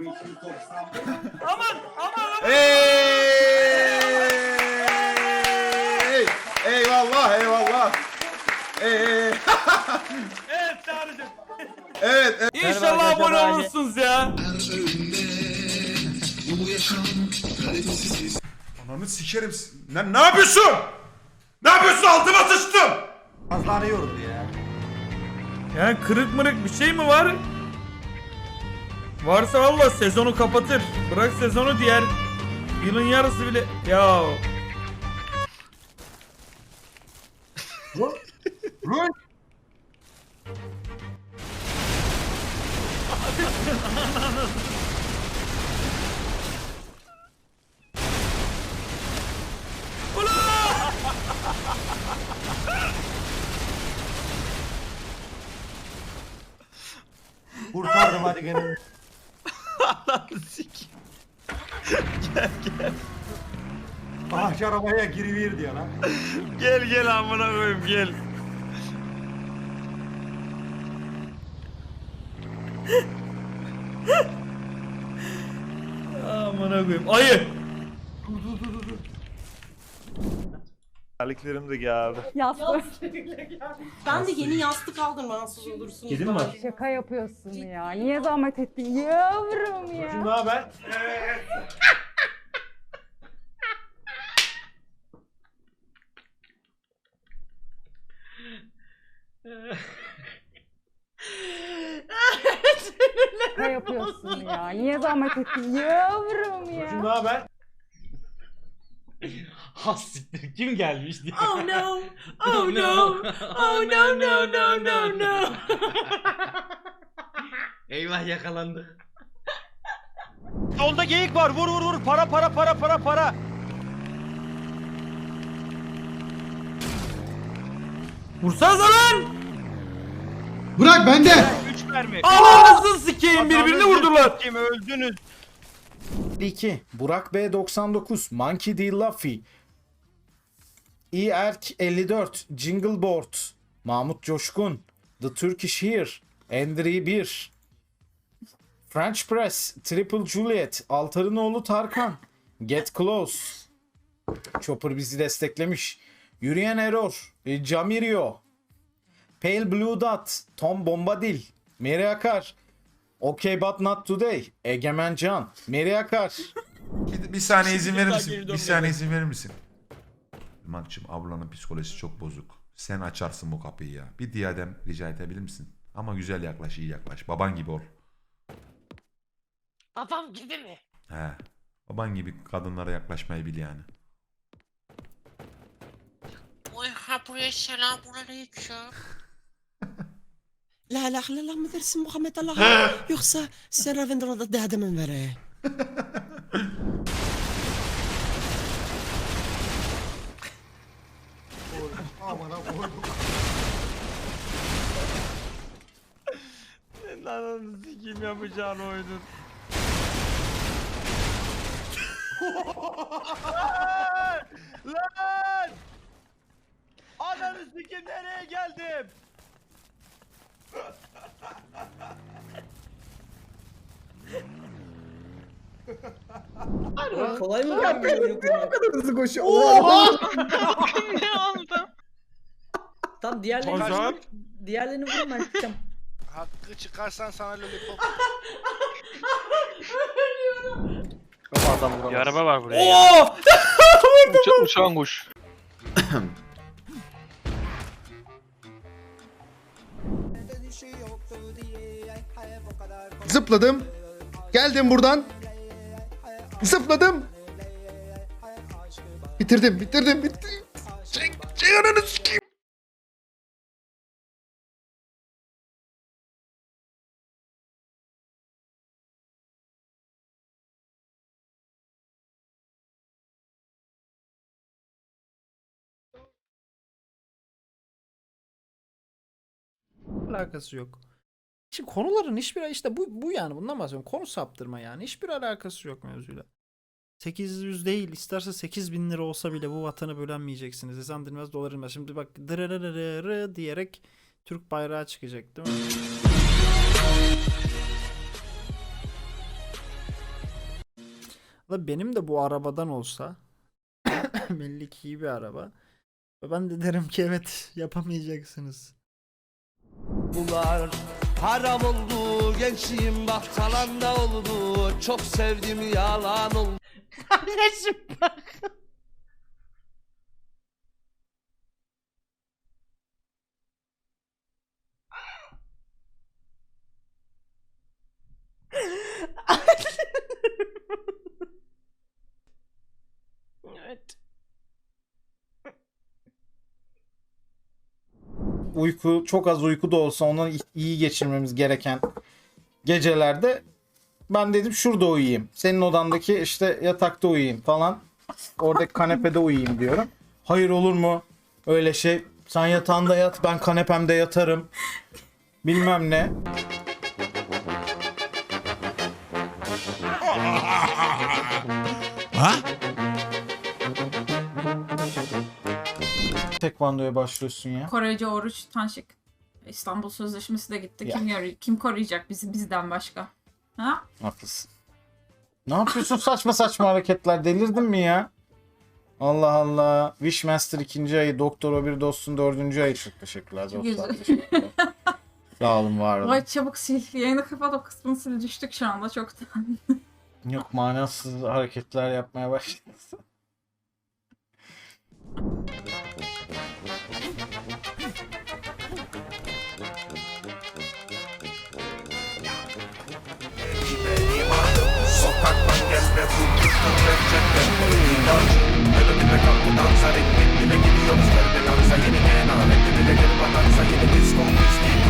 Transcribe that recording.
Aman aman. Ey! Eyvallah eyvallah. Ey! Evet Çağrı'cım. Evet, evet. İnşallah abone olursunuz ya. Ananı sikerim. Ne, ne yapıyorsun? Ne yapıyorsun? Altıma sıçtım. Azlanıyordu ya. Yani kırık mırık bir şey mi var? Varsa valla sezonu kapatır. Bırak sezonu diğer yılın yarısı bile. Ya Run! Kurtardım hadi gene. Bahçe arabaya giriver diyor lan. gel gel amına koyayım gel. amına koyayım. Ayı. Terliklerim de geldi. Yastık. Ben de yeni yastık aldım rahatsız olursunuz. Kedin mi var? Şaka yapıyorsun ya. Niye zahmet ettin yavrum ya? Ne haber? Şaka yapıyorsun ya. Niye zahmet ettin yavrum Ne ya? haber? Has siktir kim gelmiş diye. Oh no! Oh no! Oh no no no no no! Eyvah yakalandık. Solda geyik var. Vur vur vur. Para para para para para. Vursanıza lan! Bırak bende. 3 mermi. Ananızı sikeyim birbirini vurdular. Kim öldünüz? 2. Burak B99. Monkey D. Luffy. E. Erk 54. Jingle Board. Mahmut Coşkun. The Turkish Here. Andre 1. French Press. Triple Juliet. Altar'ın oğlu Tarkan. Get Close. Chopper bizi desteklemiş. Yürüyen Error. E, Jamirio. Pale Blue Dot. Tom Bombadil. Meri Akar. Okay but not today. Egemen Can. Meri Akar. Bir, bir saniye izin verir misin? Bir saniye izin verir misin? Makçım ablanın psikolojisi çok bozuk. Sen açarsın bu kapıyı ya. Bir diadem rica edebilir misin? Ama güzel yaklaş, iyi yaklaş. Baban gibi ol. Babam gibi mi? He. Baban gibi kadınlara yaklaşmayı bil yani. Oy ha buraya selamun aleyküm. La ilahe illallah mı dersin Muhammed Allah? Yoksa sen Ravendra'da dede mi vere? Aman Allah'ım. Ananı sikeyim yapacağın oyunun. Lan! Ananı sikeyim nereye geldim? Kolay mı? Ya benim Hızlı koşuyor. ne oldu? Tam diğerlerini, Hocam. diğerlerini vurun ben çıkacağım. Hakkı çıkarsan sana lollipop. Bir araba var buraya. Oo! Uça, uçan kuş. Zıpladım. Geldim buradan. Zıpladım. Bitirdim, bitirdim, bitirdim. Çek, çek ananı sikeyim. Alakası yok. Şimdi konuların hiçbir işte bu bu yani bundan bahsediyorum. Konu saptırma yani. Hiçbir alakası yok mevzuyla. 800 değil isterse 8000 lira olsa bile bu vatanı bölenmeyeceksiniz. Ezan dinmez dolar inmez. Şimdi bak dırırırırı diyerek Türk bayrağı çıkacak değil mi? benim de bu arabadan olsa belli ki iyi bir araba. Ben de derim ki evet yapamayacaksınız. Bunlar haram oldu gençliğim bak falan da oldu çok sevdim yalan oldu. Kardeşim bak. Uyku çok az uyku da olsa onu iyi geçirmemiz gereken gecelerde ben dedim şurada uyuyayım. Senin odandaki işte yatakta uyuyayım falan. Oradaki kanepede uyuyayım diyorum. Hayır olur mu? Öyle şey. Sen yatağında yat ben kanepemde yatarım. Bilmem ne. Tekvandoya başlıyorsun ya. Korece Oruç Tanşık. İstanbul Sözleşmesi de gitti. Ya. Kim yarı- kim koruyacak bizi bizden başka? Ha? Haklısın. Ne yapıyorsun saçma saçma hareketler delirdin mi ya? Allah Allah. Wishmaster ikinci ayı, Doktor o bir dostun dördüncü ayı. Çok teşekkürler dostlar. Güzel. Teşekkürler. Sağ olun var olun. Vay çabuk sil. Yayını kapat o kısmını sil. Düştük şu anda çoktan. Yok manasız hareketler yapmaya başladı. Sokaktan gelme bu kırkın cepte Melodime kalktı dansa ritmik bile gidiyoruz Verdi lansa yeni gena Renkli bile geri batansa yeni disco Whisky